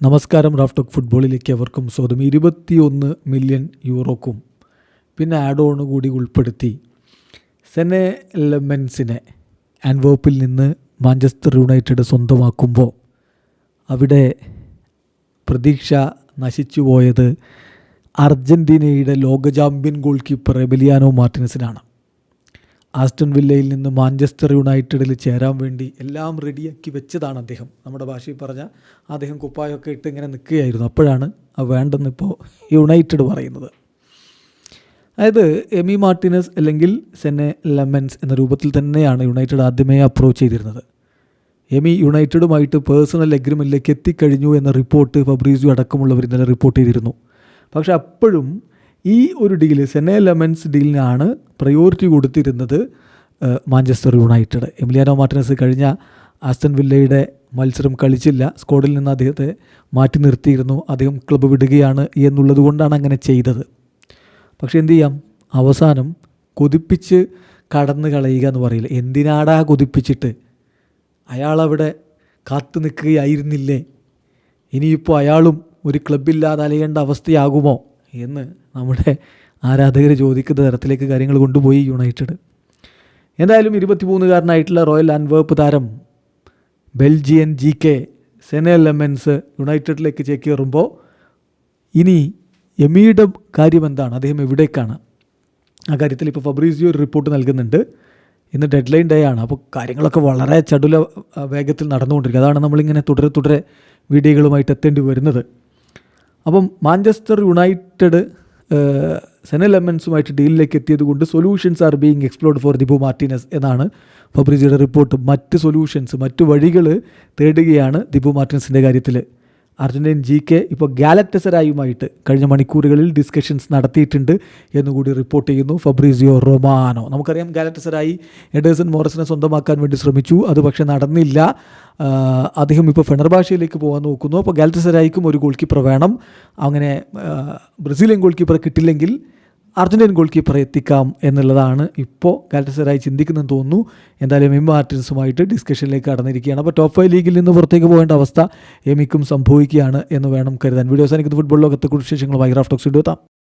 നമസ്കാരം റാഫ്റ്റോക്ക് ഫുട്ബോളിലേക്ക് അവർക്കും സ്വാഗതം. ഇരുപത്തിയൊന്ന് മില്യൺ യൂറോക്കും പിന്നെ ആഡ് ഓൺ കൂടി ഉൾപ്പെടുത്തി. സെനെ ലെമൻസിനെ ആൻവോപ്പിൽ നിന്ന് മാഞ്ചസ്റ്റർ യുണൈറ്റഡ് സ്വന്തമാക്കുമ്പോൾ അവിടെ പ്രതീക്ഷ നശിച്ചു പോയത് അർജന്റീനയുടെ ലോക ചാമ്പ്യൻ ഗോൾ കീപ്പർ എബിലിയാനോ മാർട്ടിനസിനാണ് ആസ്റ്റൺ വില്ലയിൽ നിന്ന് മാഞ്ചസ്റ്റർ യുണൈറ്റഡിൽ ചേരാൻ വേണ്ടി എല്ലാം റെഡിയാക്കി വെച്ചതാണ് അദ്ദേഹം. നമ്മുടെ ഭാഷയിൽ പറഞ്ഞ അദ്ദേഹം കുപ്പായമൊക്കെ ഇട്ട് ഇങ്ങനെ നിൽക്കുകയായിരുന്നു. അപ്പോഴാണ് ആ വേണ്ടെന്ന് ഇപ്പോൾ യുണൈറ്റഡ് പറയുന്നത്. അതായത് എമി മാർട്ടിനസ് അല്ലെങ്കിൽ സെന്നെ ലെമൻസ് എന്ന രൂപത്തിൽ തന്നെയാണ് യുണൈറ്റഡ് ആദ്യമേ അപ്രോച്ച് ചെയ്തിരുന്നത്. എമി യുണൈറ്റഡുമായിട്ട് പേഴ്സണൽ അഗ്രിമെന്റിലേക്ക് എത്തിക്കഴിഞ്ഞു എന്ന റിപ്പോർട്ട് ഫബ്രീസിയോ അടക്കമുള്ളവർ ഇന്നലെ റിപ്പോർട്ട് ചെയ്തിരുന്നു. പക്ഷെ അപ്പോഴും ഈ ഒരു ഡീൽ സെനേ ലെമൻസ് ഡീലിനാണ് പ്രയോറിറ്റി കൊടുത്തിരുന്നത് മാഞ്ചസ്റ്റർ യുണൈറ്റഡ് എമിലിയാനോ മാർട്ടിനസ് കഴിഞ്ഞ ആസ്റ്റൻ വില്ലയുടെ മത്സരം കളിച്ചില്ല. സ്ക്വാഡിൽ നിന്ന് അദ്ദേഹത്തെ മാറ്റി നിർത്തിയിരുന്നു. അദ്ദേഹം ക്ലബ്ബ് വിടുകയാണ് എന്നുള്ളത് കൊണ്ടാണ് അങ്ങനെ ചെയ്തത്. പക്ഷേ എന്തു ചെയ്യാം? അവസാനം കൊതിപ്പിച്ച് കടന്നു കളയുക എന്ന് പറയില്ല. എന്തിനാടാ കൊതിപ്പിച്ചിട്ട്? അയാളവിടെ കാത്തു നിൽക്കുകയായിരുന്നില്ലേ? ഇനിയിപ്പോൾ അയാളും ഒരു ക്ലബില്ലാതെ അലയേണ്ട അവസ്ഥയാകുമോ? എന്ന് നമ്മുടെ ആരാധകർ ചോദിക്കുന്ന തരത്തിലേക്ക് കാര്യങ്ങൾ കൊണ്ടുപോയി യുണൈറ്റഡ്. എന്തായാലും ഇരുപത്തിമൂന്നുകാരനായിട്ടുള്ള റോയൽ ആൻവേർപ്പ് താരം Belgian G K Senne Lammens യുണൈറ്റഡിലേക്ക് ചേക്കേറുമ്പോൾ ഇനി എമിയുടെ കാര്യം എന്താണ്? അദ്ദേഹം എവിടേക്കാണ്? ആ കാര്യത്തിൽ ഇപ്പോൾ ഫബ്രീസിയോ ഒരു റിപ്പോർട്ട് നൽകുന്നുണ്ട്. ഇന്ന് ഡെഡ് ലൈൻ ഡേ ആണ്. അപ്പോൾ കാര്യങ്ങളൊക്കെ വളരെ ചടുല വേഗത്തിൽ നടന്നുകൊണ്ടിരിക്കുക അതാണ് നമ്മളിങ്ങനെ തുടരെ തുടരെ വീഡിയോകളുമായിട്ട് എത്തേണ്ടി വരുന്നത്. അപ്പം മാഞ്ചസ്റ്റർ യുണൈറ്റഡ് സെനൽ ലെമൻസുമായിട്ട് ഡീലിലേക്ക് എത്തിയത് കൊണ്ട് solutions are being explored for Dibu Martinez എന്നാണ് ഫബ്രിജിയുടെ റിപ്പോർട്ട്. മറ്റ് സൊല്യൂഷൻസ് മറ്റ് വഴികൾ തേടുകയാണ് ദിബു മാർട്ടിനസിന്റെ കാര്യത്തിൽ അർജന്റീൻ ജി കെ ഇപ്പോൾ ഗാലറ്റസരായുമായിട്ട് കഴിഞ്ഞ മണിക്കൂറുകളിൽ ഡിസ്കഷൻസ് നടത്തിയിട്ടുണ്ട് എന്നുകൂടി റിപ്പോർട്ട് ചെയ്യുന്നു ഫബ്രീസിയോ റൊമാനോ. നമുക്കറിയാം ഗാലറ്റസരായി എഡേഴ്സൺ മോറസിനെ സ്വന്തമാക്കാൻ വേണ്ടി ശ്രമിച്ചു. അത് പക്ഷേ നടന്നില്ല. അദ്ദേഹം ഇപ്പോൾ ഫെണർഭാഷയിലേക്ക് പോകാൻ നോക്കുന്നു. അപ്പോൾ ഗാലറ്റസരായിക്കും ഒരു ഗോൾ കീപ്പർ വേണം. അങ്ങനെ ബ്രസീലിയൻ ഗോൾ കീപ്പർ കിട്ടില്ലെങ്കിൽ അർജന്റീൻ ഗോൾ കീപ്പറെ എത്തിക്കാം എന്നുള്ളതാണ് ഇപ്പോൾ ഗാലറ്റസറായി ചിന്തിക്കുന്നതെന്ന് തോന്നുന്നു. എന്തായാലും എം മാർട്ടിൻസുമായിട്ട് ഡിസ്കഷനിലേക്ക് കടന്നിരിക്കുകയാണ്. അപ്പോൾ ടോപ്പ് ഫൈവ് ലീഗിൽ നിന്ന് പുറത്തേക്ക് പോകേണ്ട അവസ്ഥ എമിക്കും സംഭവിക്കുകയാണ് എന്ന് വേണം കരുതാൻ. വീഡിയോ സാധിക്കുന്ന ഫുട്ബോൾ ലോകത്തെ കുറിച്ച് വിശേഷങ്ങൾ ഗ്രാഫ്റ്റോക്സ് എത്താം